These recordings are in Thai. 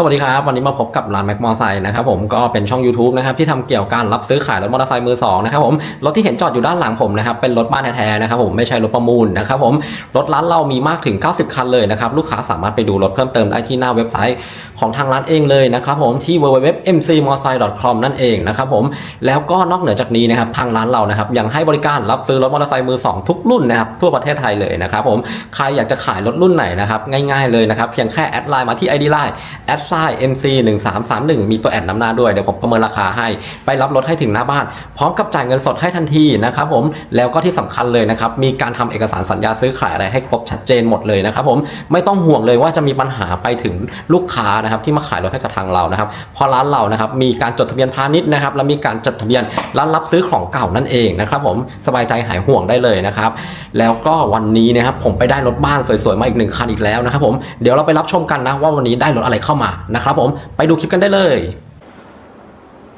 สวัสดีครับ วันนี้มาพบกับร้านแม็กมอไซค์นะครับผมก็เป็นช่อง YouTube นะครับที่ทำเกี่ยวกับการรับซื้อขายรถมอเตอร์ไซค์มือสองนะครับผมรถที่เห็นจอดอยู่ด้านหลังผมนะครับเป็นรถบ้านแท้ๆนะครับผมไม่ใช่รถประมูลนะครับผมรถร้านเรามีมากถึง 90 คันเลยนะครับลูกค้าสามารถไปดูรถเพิ่มเติมได้ที่หน้าเว็บไซต์ของทางร้านเองเลยนะครับผมที่ www.mcmotorcycle.com นั่นเองนะครับผมแล้วก็นอกเหนือจากนี้นะครับทางร้านเรานะครับยังให้บริการรับซื้อรถมอเตอร์ไซค์มือสองทุกรุ่นนะครับทั่วประเทศไทยเลยนะครับผมใครอยากจะขายรถรุ่นไหนนะครับง่าย ๆเลยนะครับเพียงแค่แอดไลน์มาที่ ID Line แอดไซน์ MC 1 3 3 1 มีตัวแอดนำหน้าด้วย เดี๋ยวผมประเมินราคาให้ ไปรับรถให้ถึงหน้าบ้าน พร้อมกับจ่ายเงินสดให้ทันทีนะครับผม แล้วก็ที่สำคัญเลยนะครับ มีการทำเอกสารสัญญาซื้อขายอะไรให้ครบชัดเจนหมดเลยนะครับผม ไม่ต้องห่วงเลยว่าจะมีปัญหาไปถึงลูกค้านะครับที่มาขายรถให้กับทางเรานะครับเพราะร้านเรานะครับมีการจดทะเบียนพาณิชย์นะครับ และมีการจดทะเบียนร้านรับซื้อของเก่านั่นเองนะครับผม สบายใจหายห่วงได้เลยนะครับ แล้วก็วันนี้นะครับผมไปได้รถบ้านสวยๆมาอีกหนึ่งคันอีกแล้วนะครับผม เดี๋ยวเราไปรับชมกันนะว่าวันนี้ได้รถอะไรเข้ามานะครับผมไปดูคลิปกันได้เลย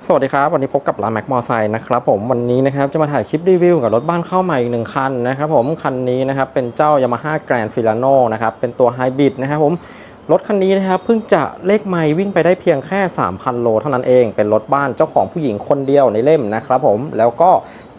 สวัสดีครับ วันนี้พบกับร้านแม็กมอไซค์นะครับผมวันนี้นะครับจะมาถ่ายคลิปรีวิวกับรถบ้านเข้าใหม่อีกหนึ่งคันนะครับผมคันนี้นะครับเป็นเจ้า Yamaha Grand Filano นะครับเป็นตัวไฮบริดนะครับผม รถคันนี้นะครับเพิ่งจะเลขไม่วิ่งไปได้เพียงแค่ 3,000 โลเท่านั้นเอง เป็นรถบ้านเจ้าของผู้หญิงคนเดียวในเล่มนะครับผมแล้วก็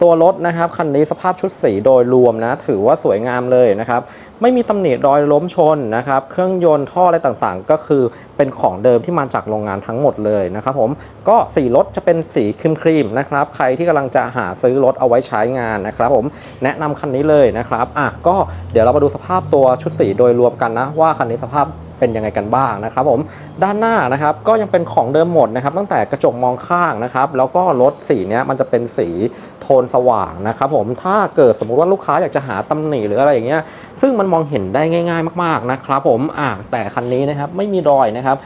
ตัวรถนะครับคันนี้สภาพชุดสีโดยรวมนะ ถือว่าสวยงามเลยนะครับ ไม่มีตำหนิรอยล้มชนนะครับ เครื่องยนต์ท่ออะไรต่างๆ ก็คือเป็นของเดิมที่มาจากโรงงานทั้งหมดเลยนะครับผมก็สีรถจะเป็นสีครีมๆนะครับ ใครที่กำลังจะหาซื้อรถเอาไว้ใช้งานนะครับ ผมแนะนำคันนี้เลยนะครับอะก็เดี๋ยวเรามาดูสภาพตัวชุดสีโดยรวมกันนะว่าคันนี้สภาพ เป็นยังไงกันบ้างนะครับผมด้านหน้านะครับก็ยังเป็นของเดิมหมดนะครับ ตั้งแต่กระจกมองข้างนะครับ แล้วก็รถสีเนี้ยมันจะเป็นสีโทนสว่างนะครับผมถ้าเกิดสมมุติว่าลูกค้าอยากจะหาตำหนิหรืออะไรอย่างเงี้ยซึ่งมันมองเห็นได้ง่าย ๆ มากๆนะครับผมอ่าแต่คันนี้นะครับไม่มีรอยนะครับ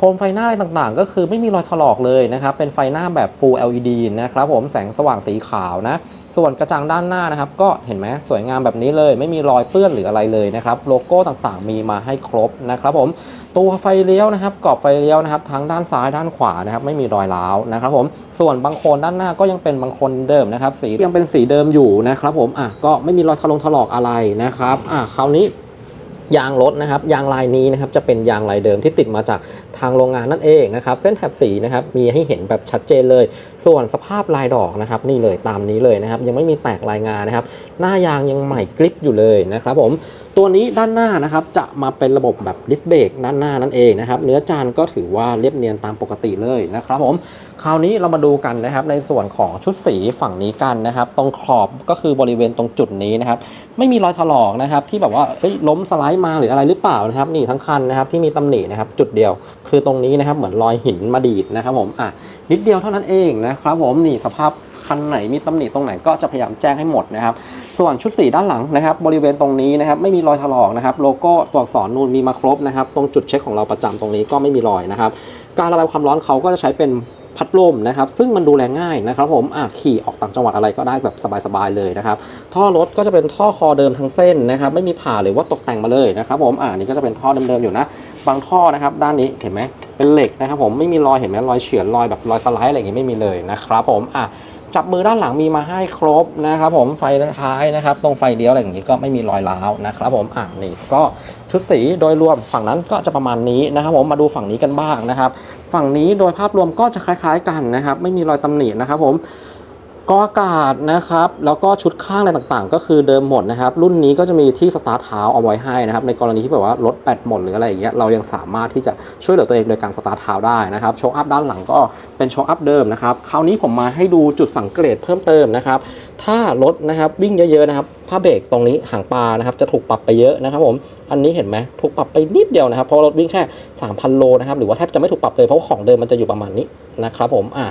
คมไฟหน้าอะไรต่างๆ ก็คือไม่มีรอยถลอกเลยนะครับ เป็นไฟหน้าแบบ Full LED นะครับผมแสงสว่างสีขาวนะ ส่วนกระจังด้านหน้านะครับ ก็เห็นไหมสวยงามแบบนี้เลย ไม่มีรอยเปื้อนหรืออะไรเลยนะครับ โลโก้ต่างๆ มีมาให้ครบนะครับผม ตัวไฟเลี้ยวนะครับกรอบไฟเลี้ยวนะครับทั้งด้านซ้ายด้านขวานะครับ ไม่มีรอยร้าวนะครับผม ส่วนบางโคนด้านหน้าก็ยังเป็นบางโคนเดิมนะครับ สียังเป็นสีเดิมอยู่นะครับผม อะ ก็ไม่มีรอยถลงถลอกอะไรนะครับ อะ คราวนี้ ยางรถนะครับยางลายนี้นะครับจะเป็นยางลายเดิมที่ติดมาจากทางโรงงานนั่นเองนะครับเส้นแถบสีนะครับมีให้เห็นแบบชัดเจนเลย ส่วนสภาพลายดอกนะครับนี่เลยตามนี้เลยนะครับยังไม่มีแตกลายงานนะครับหน้ายางยังใหม่กริปอยู่เลยนะครับผมตัวนี้ด้านหน้านะครับจะมาเป็นระบบแบบดิสเบรกด้านหน้านั่นเองนะครับเนื้อจานก็ถือว่าเรียบเนียนตามปกติเลยนะครับผม คราวนี้เรามาดูกันนะครับในส่วนของชุดสีฝั่งนี้กันนะครับ ตรงขอบก็คือบริเวณตรงจุดนี้นะครับ ไม่มีรอยถลอกนะครับ ที่แบบว่าเฮ้ยล้มสไลด์มาหรืออะไรหรือเปล่านะครับ นี่ทั้งคันนะครับที่มีตำหนินะครับ จุดเดียว คือตรงนี้นะครับเหมือนรอยหินมาดีดนะครับ ผมอะนิดเดียวเท่านั้นเองนะครับ ผมนี่สภาพคันไหนมีตำหนิตรงไหนก็จะพยายามแจ้งให้หมดนะครับ ส่วนชุดสีด้านหลังนะครับ บริเวณตรงนี้นะครับ ไม่มีรอยถลอกนะครับ โลโก้ตัวอักษรนูนมีมาครบนะครับ ตรงจุดเช็คของเราประจำตรงนี้ก็ไม่มีรอยนะครับ การระบายความร้อนเขาก็จะใช้เป็น พัดลมนะครับ ซึ่งมันดูแลง่ายนะครับ ผมอะขี่ออกต่างจังหวัดอะไรก็ได้แบบสบายๆเลยนะครับ ท่อรถก็จะเป็นท่อคอเดิมทั้งเส้นนะครับ ไม่มีผ่าหรือว่าตกแต่งมาเลยนะครับ ผมอ่านี่ก็จะเป็นท่อเดิมๆอยู่นะ บางท่อนะครับ ด้านนี้เห็นไหมเป็นเหล็กนะครับ ผมไม่มีรอยเห็นไหมรอยเฉือนรอยแบบรอยสไลด์อะไรอย่างงี้ไม่มีเลยนะครับ ผมอะ จับมือด้านหลังมีมาให้ครบนะครับผมไฟท้ายนะครับ ตรงไฟเลี้ยวอะไรอย่างนี้ก็ไม่มีรอยร้าวนะครับผมอะนี่ก็ชุดสีโดยรวมฝั่งนั้นก็จะประมาณนี้นะครับ ผมมาดูฝั่งนี้กันบ้างนะครับ ฝั่งนี้โดยภาพรวมก็จะคล้าย ๆ กันนะครับ ไม่มีรอยตำหนินะครับผม กออากาศนะครับ แล้วก็ชุดข้างอะไรต่างๆ ก็คือเดิมหมดนะครับ รุ่นนี้ก็จะมีที่สตาร์ทเท้าเอาไว้ให้นะครับ ในกรณีที่แบบว่ารถแปดหมดหรืออะไรอย่างเงี้ย เรายังสามารถที่จะช่วยเหลือตัวเองโดยการสตาร์ทเท้าได้นะครับ โชว์อัพด้านหลังก็เป็นโชว์อัพเดิมนะครับ คราวนี้ผมมาให้ดูจุดสังเกตเพิ่มเติมนะครับ ถ้ารถนะครับวิ่งเยอะๆนะครับผ้าเบรกตรงนี้ห่างปลานะครับจะถูกปรับไปเยอะนะครับผมอันนี้เห็นไหมถูกปรับไปนิดเดียวนะครับเพราะรถวิ่งแค่ 3,000 โลนะครับหรือว่าแทบจะไม่ถูกปรับเลยเพราะว่าของเดิมมันจะอยู่ประมาณนี้นะครับผมอะ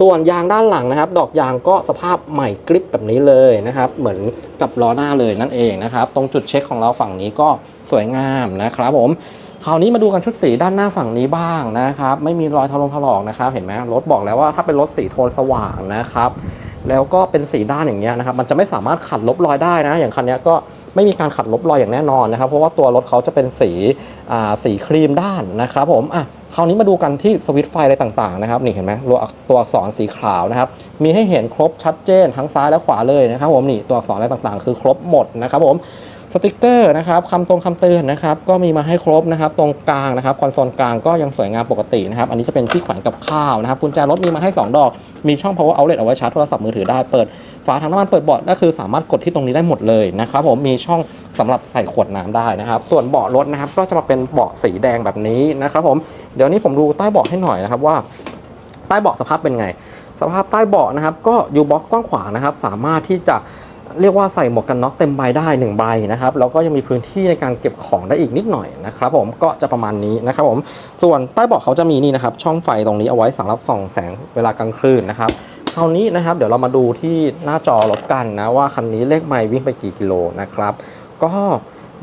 ส่วนยางด้านหลังนะครับ ดอกยางก็สภาพใหม่กริปแบบนี้เลยนะครับเหมือนกับล้อหน้าเลยนั่นเองนะครับตรงจุดเช็คของเราฝั่งนี้ก็สวยงามนะครับผมคราวนี้มาดูกันชุดสีด้านหน้าฝั่งนี้บ้างนะครับไม่มีรอยทะลงถลอกนะครับเห็นไหมรถบอกแล้วว่าถ้าเป็นรถสีโทนสว่างนะครับ แล้วก็เป็นสีด้านอย่างเงี้ยนะครับ มันจะไม่สามารถขัดลบรอยได้นะ อย่างคันนี้ก็ไม่มีการขัดลบรอยอย่างแน่นอนนะครับ เพราะว่าตัวรถเขาจะเป็นสีสีครีมด้านนะครับผมอะคราวนี้มาดูกันที่สวิตช์ไฟอะไรต่างๆนะครับนี่เห็นไหมตัวอักษรสีขาวนะครับ มีให้เห็นครบชัดเจนทั้งซ้ายและขวาเลยนะครับผมนี่ตัวอักษรอะไรต่างๆ คือครบหมดนะครับผม สติกเกอร์นะครับคำตรงคำเตือนนะครับก็มีมาให้ครบนะครับ ตรงกลางนะครับคอนโซลกลางก็ยังสวยงามปกตินะครับ อันนี้จะเป็นที่แขวนกับข้าวนะครับกุญแจรถมีมาให้ 2 ดอก มีช่อง power outlet เอาไว้ชาร์จโทรศัพท์มือถือได้เปิดฝาถังน้ำมันเปิดเบาะก็คือสามารถกดที่ตรงนี้ได้หมดเลยนะครับผมมีช่องสำหรับใส่ขวดน้ำได้นะครับ ส่วนเบาะรถนะครับ ก็จะมาเป็นเบาะสีแดงแบบนี้นะครับผมเดี๋ยวนี้ผมดูใต้เบาะให้หน่อยนะครับว่า ใต้เบาะสภาพเป็นไง สภาพใต้เบาะนะครับ ก็ยูบ็อกกว้างขวางนะครับ สามารถที่จะ เรียกว่าใส่หมวกกันน็อกเต็มใบได้1ใบนะครับแล้วก็ยังมีพื้นที่ในการเก็บของได้อีกนิดหน่อยนะครับผมก็จะประมาณนี้นะครับผมส่วนใต้เบาะเขาจะมีนี่นะครับช่องไฟตรงนี้เอาไว้สำหรับส่องแสงเวลากลางคืนนะครับคราวนี้นะครับเดี๋ยวเรามาดูที่หน้าจอรถกันนะว่าคันนี้เลขไมล์วิ่งไปกี่กิโลนะครับก็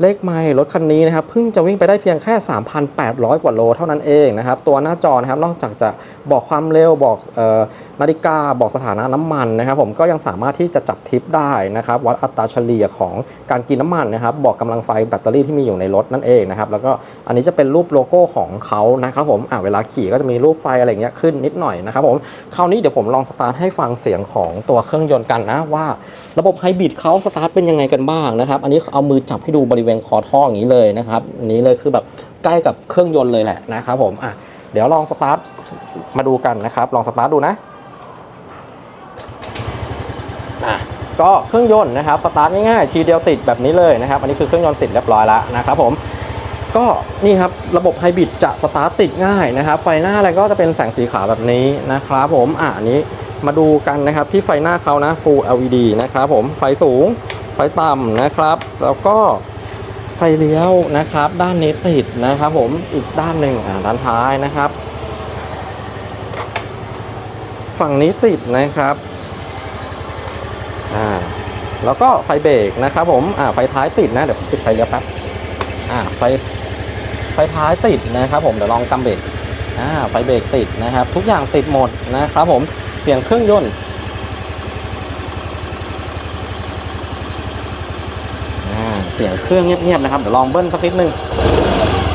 เลขไมล์รถคันนี้นะครับเพิ่งจะวิ่งไปได้เพียงแค่ 3,800 กว่าโลเท่านั้นเองนะครับตัวหน้าจอนะครับนอกจากจะบอกความเร็วบอกออนาฬิกาบอกสถานะน้ำมันนะครับผมก็ยังสามารถที่จะจับทิปได้นะครับวัดอัตราเฉลี่ยของการกินน้ำมันนะครับบอกกำลังไฟแบตเตอรี่ที่มีอยู่ในรถนั่นเองนะครับแล้วก็อันนี้จะเป็นรูปโลโก้ของเขานะครับผมอ่าเวลาขี่ก็จะมีรูปไฟอะไรเงี้ยขึ้นนิดหน่อยนะครับผมคราวนี้เดี๋ยวผมลองสตาร์ทให้ฟังเสียงของตัวเครื่องยนต์กันนะว่า ระบบไฮบริดเขาสตาร์ทเป็นยังไงกันบ้างนะครับอันนี้เอามือจับให้ดูบริเวณคอท่ออย่างนี้เลยนะครับนี้เลยคือแบบใกล้กับเครื่องยนต์เลยแหละนะครับผมอะเดี๋ยวลองสตาร์ทมาดูกันนะครับ ลองสตาร์ทดูนะอะก็เครื่องยนต์นะครับสตาร์ทง่ายๆ ทีเดียวติดแบบนี้เลยนะครับ อันนี้คือเครื่องยนต์ติดเรียบร้อยแล้วนะครับผมก็นี่ครับระบบไฮบริดจะสตาร์ทติดง่ายนะครับ ไฟหน้าอะไรก็จะเป็นแสงสีขาวแบบนี้นะครับผมอะอันนี้มาดูกันนะครับที่ไฟหน้าเขานะ Full LED นะครับผมไฟสูงไฟต่ำนะครับ แล้วก็ ไฟเลี้ยวนะครับ ด้านนี้ติดนะครับผมอีกด้านหนึ่งอ่าด้านท้ายนะครับ ฝั่งนี้ติดนะครับอ่าแล้วก็ไฟเบรกนะครับ ผมอ่าไฟท้ายติดนะเดี๋ยวผมปิดไฟเลี้ยวแป๊บอ่าไฟไฟท้ายติดนะครับ ผมเดี๋ยวลองกำเบรกอ่าไฟเบรกติดนะครับ ทุกอย่างติดหมดนะครับ ผมเสียงเครื่องยนต์อ่าเสียงเครื่องเงียบๆนะครับเดี๋ยวลองเบิ้ลสักนิดนึง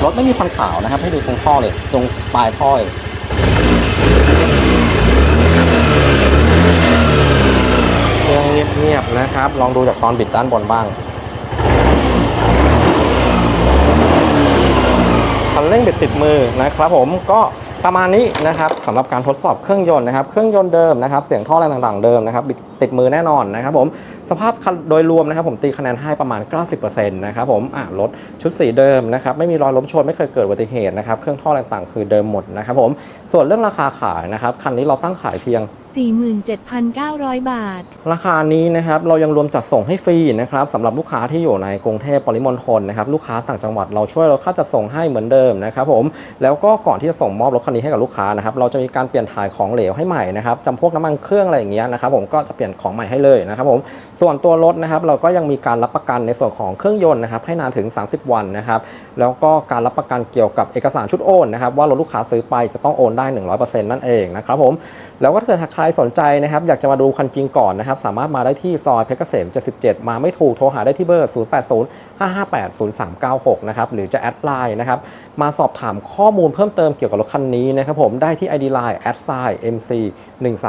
รถไม่มีควันขาวนะครับ ให้ดูตรงท่อเลย ตรงปลายท่อเลยเครื่องเงียบๆนะครับ ลองดูจากตอนบิดด้านบนบ้างคันเร่งเด็ดติดมือนะครับผมก็ประมาณนี้นะครับสำหรับการทดสอบเครื่องยนต์นะครับ เครื่องยนต์เดิมนะครับ เสียงท่ออะไรต่างๆเดิมนะครับบิดติดมือแน่นอนนะครับผมสภาพคันโดยรวมนะครับผมตีคะแนนให้ประมาณ 90%นะครับผมอ่ารถชุดสีเดิมนะครับไม่มีรอยล้มชนไม่เคยเกิดอุบัติเหตุนะครับเครื่องท่ออะไรต่างๆ คือเดิมหมดนะครับผมส่วนเรื่องราคาขายนะครับคันนี้เราตั้งขายเพียง47,900 บาท ราคานี้นะครับเรายังรวมจัดส่งให้ฟรีนะครับสำหรับลูกค้าที่อยู่ในกรุงเทพปริมณฑลนะครับลูกค้าต่างจังหวัดเราช่วยลดค่าจัดส่งให้เหมือนเดิมนะครับผมแล้วก็ก่อนที่จะส่งมอบรถคันนี้ให้กับลูกค้านะครับเราจะมีการเปลี่ยนถ่ายของเหลวให้ใหม่นะครับจำพวกน้ำมันเครื่องอะไรอย่างเงี้ยนะครับผมก็จะเปลี่ยนของใหม่ให้เลยนะครับผมส่วนตัวรถนะครับเราก็ยังมีการรับประกันในส่วนของเครื่องยนต์นะครับให้นานถึง 30 วันนะครับแล้วก็การรับประกันเกี่ยวกับเอกสารชุดโอนนะครับว่ารถลูกค้าซื้อไปจะต้องโอนได้ 100%นั่นเองนะครับผมแล้วก็ถ้าเกิดใครสนใจนะครับอยากจะมาดูคันจริงก่อนนะครับสามารถมาได้ที่ซอยเพชรเกษม 77 มาไม่ถูกโทรหาได้ที่เบอร์ 080 558 0396 นะครับหรือจะแอดไลน์นะครับมาสอบถามข้อมูลเพิ่มเติมเกี่ยวกับรถคันนี้นะครับผมได้ที่ ID Line แอดไซน์ MC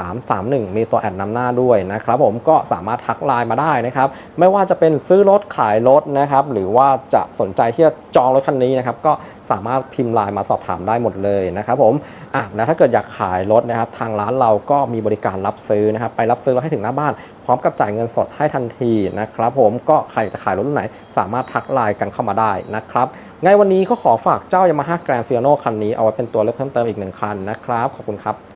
1331มีตัวแอดนำหน้าด้วยนะครับผมก็สามารถทักไลน์มาได้นะครับไม่ว่าจะเป็นซื้อรถขายรถนะครับหรือว่าจะสนใจที่จะจองรถคันนี้นะครับก็สามารถพิมพ์ไลน์มาสอบถามได้หมดเลยนะครับผมอะแล้วถ้าเกิดอยากขายรถนะครับทางร้านเราก็มีบริการรับซื้อนะครับไปรับซื้อรถให้ถึงหน้าบ้าน พร้อมกับจ่ายเงินสดให้ทันทีนะครับผมก็ใครจะขายรถรุ่นไหน สามารถทักไลน์กันเข้ามาได้นะครับไงวันนี้ก็ขอฝากเจ้า Yamaha Grand Fiano คันนี้เอาไว้เป็นตัวเลือกเพิ่มเติมอีกหนึ่งคันนะครับ ขอบคุณครับ